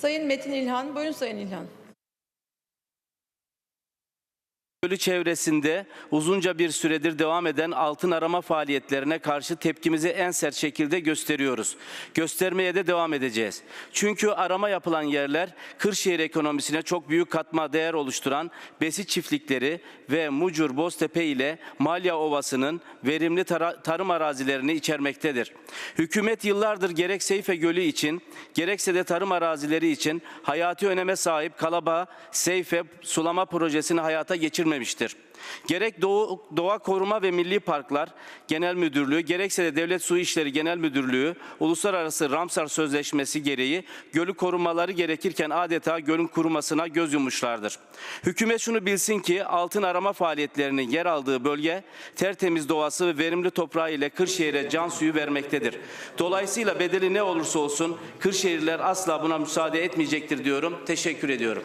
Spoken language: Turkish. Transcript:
Sayın Metin İlhan, buyurun Sayın İlhan. Gölü çevresinde uzunca bir süredir devam eden altın arama faaliyetlerine karşı tepkimizi en sert şekilde gösteriyoruz. Göstermeye de devam edeceğiz. Çünkü arama yapılan yerler Kırşehir ekonomisine çok büyük katma değer oluşturan besi çiftlikleri ve Mucur Boztepe ile Malya Ovası'nın verimli tarım arazilerini içermektedir. Hükümet yıllardır gerek Seyfe Gölü için gerekse de tarım arazileri için hayati öneme sahip Kalaba Seyfe sulama projesini hayata geçirmemiştir. Gerek Doğu, Doğa Koruma ve Milli Parklar Genel Müdürlüğü gerekse de Devlet Su İşleri Genel Müdürlüğü Uluslararası Ramsar Sözleşmesi gereği gölü korumaları gerekirken adeta gölün kurumasına göz yummuşlardır. Hükümet şunu bilsin ki altın arama faaliyetlerinin yer aldığı bölge tertemiz doğası ve verimli toprağı ile Kırşehir'e can suyu vermektedir. Dolayısıyla bedeli ne olursa olsun Kırşehirliler asla buna müsaade etmeyecektir diyorum. Teşekkür ediyorum.